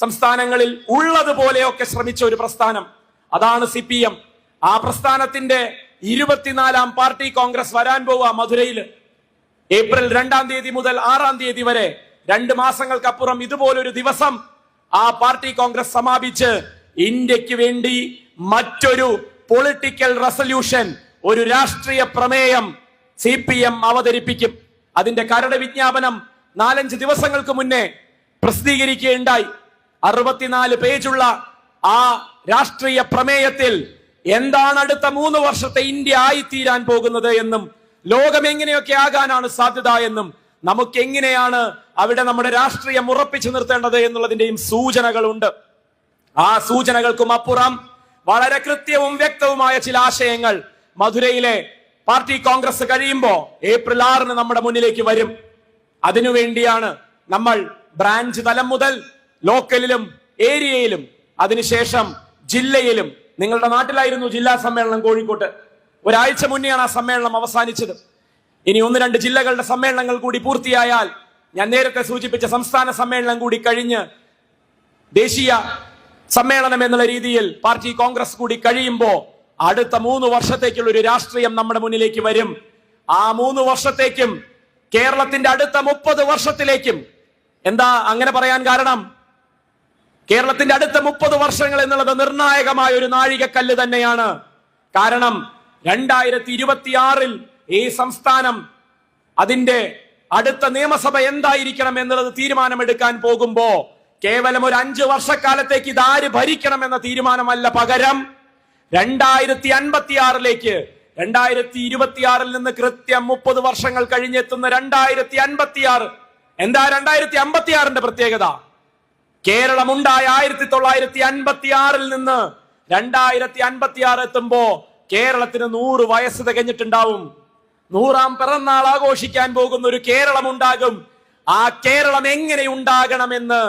സംസ്ഥാനങ്ങളിൽ ഉള്ളതുപോലെയൊക്കെ ശ്രമിച്ച ഒരു പ്രസ്ഥാനം. അതാണ് സി പി എം ആ പ്രസ്ഥാനത്തിന്റെ ഇരുപത്തിനാലാം പാർട്ടി കോൺഗ്രസ് വരാൻ പോവുക മധുരയിൽ. ഏപ്രിൽ രണ്ടാം തീയതി മുതൽ ആറാം തീയതി വരെ രണ്ട് മാസങ്ങൾക്കപ്പുറം ഇതുപോലൊരു ദിവസം ആ പാർട്ടി കോൺഗ്രസ് സമാപിച്ച് ഇന്ത്യയ്ക്ക് വേണ്ടി മറ്റൊരു പൊളിറ്റിക്കൽ റെസൊല്യൂഷൻ ഒരു രാഷ്ട്രീയ പ്രമേയം സി പി എം അവതരിപ്പിക്കും. അതിന്റെ കരട് വിജ്ഞാപനം നാലഞ്ച് ദിവസങ്ങൾക്ക് മുന്നേ പ്രസിദ്ധീകരിക്കുകയുണ്ടായി. അറുപത്തിനാല് പേജുള്ള ആ രാഷ്ട്രീയ പ്രമേയത്തിൽ എന്താണ് അടുത്ത മൂന്ന് വർഷത്തെ ഇന്ത്യ ആയിത്തീരാൻ പോകുന്നത് എന്നും ലോകം എങ്ങനെയൊക്കെ ആകാനാണ് സാധ്യത എന്നും നമുക്ക് എങ്ങനെയാണ് അവിടെ നമ്മുടെ രാഷ്ട്രീയം ഉറപ്പിച്ചു നിർത്തേണ്ടത് എന്നുള്ളതിന്റെയും സൂചനകളുണ്ട്. ആ സൂചനകൾക്കും അപ്പുറം വളരെ കൃത്യവും വ്യക്തവുമായ ചില ആശയങ്ങൾ മധുരയിലെ പാർട്ടി കോൺഗ്രസ് കഴിയുമ്പോൾ ഏപ്രിൽ ആറിന് നമ്മുടെ മുന്നിലേക്ക് വരും. അതിനുവേണ്ടിയാണ് നമ്മൾ ബ്രാഞ്ച് തലം മുതൽ ലോക്കലിലും ഏരിയയിലും അതിനുശേഷം ജില്ലയിലും. നിങ്ങളുടെ നാട്ടിലായിരുന്നു ജില്ലാ സമ്മേളനം കോഴിക്കോട്ട്. ഒരാഴ്ച മുന്നെയാണ് ആ സമ്മേളനം അവസാനിച്ചത്. ഇനി ഒന്ന് രണ്ട് ജില്ലകളുടെ സമ്മേളനങ്ങൾ കൂടി പൂർത്തിയായാൽ ഞാൻ നേരത്തെ സൂചിപ്പിച്ച സംസ്ഥാന സമ്മേളനം കൂടി കഴിഞ്ഞ് ദേശീയ സമ്മേളനം എന്നുള്ള രീതിയിൽ പാർട്ടി കോൺഗ്രസ് കൂടി കഴിയുമ്പോൾ അടുത്ത മൂന്ന് വർഷത്തേക്കുള്ള ഒരു രാഷ്ട്രീയം നമ്മുടെ മുന്നിലേക്ക് വരും. ആ മൂന്ന് വർഷത്തേക്കും കേരളത്തിന്റെ അടുത്ത മുപ്പത് വർഷത്തിലേക്കും. എന്താ അങ്ങനെ പറയാൻ കാരണം? കേരളത്തിന്റെ അടുത്ത മുപ്പത് വർഷങ്ങൾ എന്നുള്ളത് നിർണായകമായ ഒരു നാഴികക്കല്ല് തന്നെയാണ്. കാരണം രണ്ടായിരത്തി ഇരുപത്തിയാറിൽ ഈ സംസ്ഥാനം അതിന്റെ അടുത്ത നിയമസഭ എന്തായിരിക്കണം എന്നുള്ളത് തീരുമാനമെടുക്കാൻ പോകുമ്പോ കേവലം ഒരു അഞ്ചു വർഷക്കാലത്തേക്ക് ഇത് ആര് ഭരിക്കണം എന്ന തീരുമാനമല്ല പകരം. രണ്ടായിരത്തി അൻപത്തിയാറിലേക്ക് രണ്ടായിരത്തി ഇരുപത്തിയാറിൽ നിന്ന് കൃത്യം മുപ്പത് വർഷങ്ങൾ കഴിഞ്ഞെത്തുന്ന രണ്ടായിരത്തി അൻപത്തിയാറ് എന്താ രണ്ടായിരത്തി അമ്പത്തിയാറിന്റെ പ്രത്യേകത? കേരളമുണ്ടായ ആയിരത്തി തൊള്ളായിരത്തി അൻപത്തി ആറിൽ നിന്ന് രണ്ടായിരത്തി അൻപത്തി ആറ് എത്തുമ്പോ കേരളത്തിന് നൂറ് വയസ്സ് തികഞ്ഞിട്ടുണ്ടാവും. നൂറാം പിറന്നാൾ ആഘോഷിക്കാൻ പോകുന്ന ഒരു കേരളം ഉണ്ടാകും ആ കേരളം എങ്ങനെ ഉണ്ടാകണമെന്ന്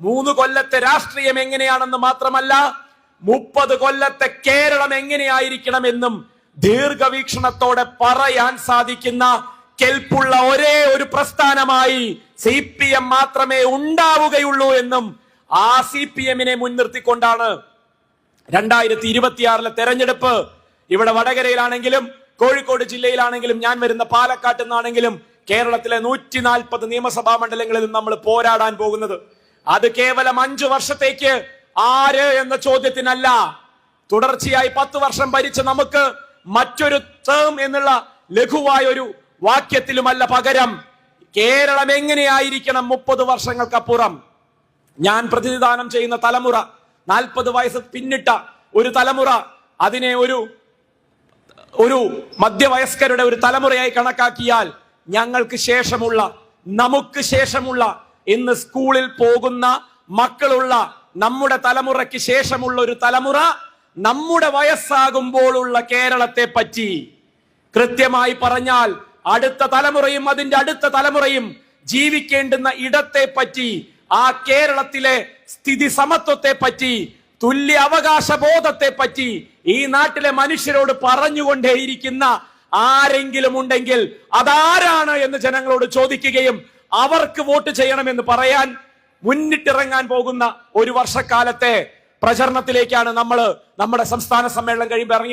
മൂന്ന് കൊല്ലത്തെ രാഷ്ട്രീയം എങ്ങനെയാണെന്ന് മാത്രമല്ല മുപ്പത് കൊല്ലത്തെ കേരളം എങ്ങനെയായിരിക്കണമെന്നും ദീർഘവീക്ഷണത്തോടെ പറയാൻ സാധിക്കുന്ന കെൽപ്പുള്ള ഒരേ ഒരു പ്രസ്ഥാനമായി സി പി എം മാത്രമേ ഉണ്ടാവുകയുള്ളൂ എന്നും ആ സി പി എമ്മിനെ മുൻനിർത്തിക്കൊണ്ടാണ് രണ്ടായിരത്തി ഇരുപത്തിയാറിലെ തെരഞ്ഞെടുപ്പ്. ഇവിടെ വടകരയിലാണെങ്കിലും കോഴിക്കോട് ജില്ലയിലാണെങ്കിലും ഞാൻ വരുന്ന പാലക്കാട്ട് നിന്നാണെങ്കിലും കേരളത്തിലെ നൂറ്റി നാൽപ്പത് നിയമസഭാ മണ്ഡലങ്ങളിൽ നമ്മൾ പോരാടാൻ പോകുന്നത്. അത് കേവലം അഞ്ചു വർഷത്തേക്ക് ആര് എന്ന ചോദ്യത്തിനല്ല. തുടർച്ചയായി പത്ത് വർഷം ഭരിച്ച നമുക്ക് മറ്റൊരു ടേം എന്നുള്ള ലഘുവായ ഒരു വാക്യത്തിലുമല്ല പകരം. കേരളം എങ്ങനെയായിരിക്കണം മുപ്പത് വർഷങ്ങൾക്കപ്പുറം? ഞാൻ പ്രതിനിധാനം ചെയ്യുന്ന തലമുറ നാൽപ്പത് വയസ്സ് പിന്നിട്ട ഒരു തലമുറ അതിനെ ഒരു ഒരു മധ്യവയസ്കരുടെ ഒരു തലമുറയായി കണക്കാക്കിയാൽ ഞങ്ങൾക്ക് ശേഷമുള്ള നമുക്ക് ശേഷമുള്ള ഇന്ന് സ്കൂളിൽ പോകുന്ന മക്കളുള്ള നമ്മുടെ തലമുറയ്ക്ക് ശേഷമുള്ള ഒരു തലമുറ നമ്മുടെ വയസ്സാകുമ്പോഴുള്ള കേരളത്തെ പറ്റി കൃത്യമായി പറഞ്ഞാൽ അടുത്ത തലമുറയും അതിന്റെ അടുത്ത തലമുറയും ജീവിക്കേണ്ടുന്ന ഇടത്തെ പറ്റി ആ കേരളത്തിലെ സ്ഥിതി സമത്വത്തെ പറ്റി തുല്യ അവകാശ ബോധത്തെ പറ്റി ഈ നാട്ടിലെ മനുഷ്യരോട് പറഞ്ഞുകൊണ്ടേയിരിക്കുന്ന ആരെങ്കിലും ഉണ്ടെങ്കിൽ അതാരാണ് എന്ന് ജനങ്ങളോട് ചോദിക്കുകയും അവർക്ക് വോട്ട് ചെയ്യണമെന്ന് പറയാൻ മുന്നിട്ടിറങ്ങാൻ പോകുന്ന ഒരു വർഷക്കാലത്തെ പ്രചരണത്തിലേക്കാണ് നമ്മൾ നമ്മുടെ സംസ്ഥാന സമ്മേളനം കഴിയുമ്പോൾ ഇറങ്ങി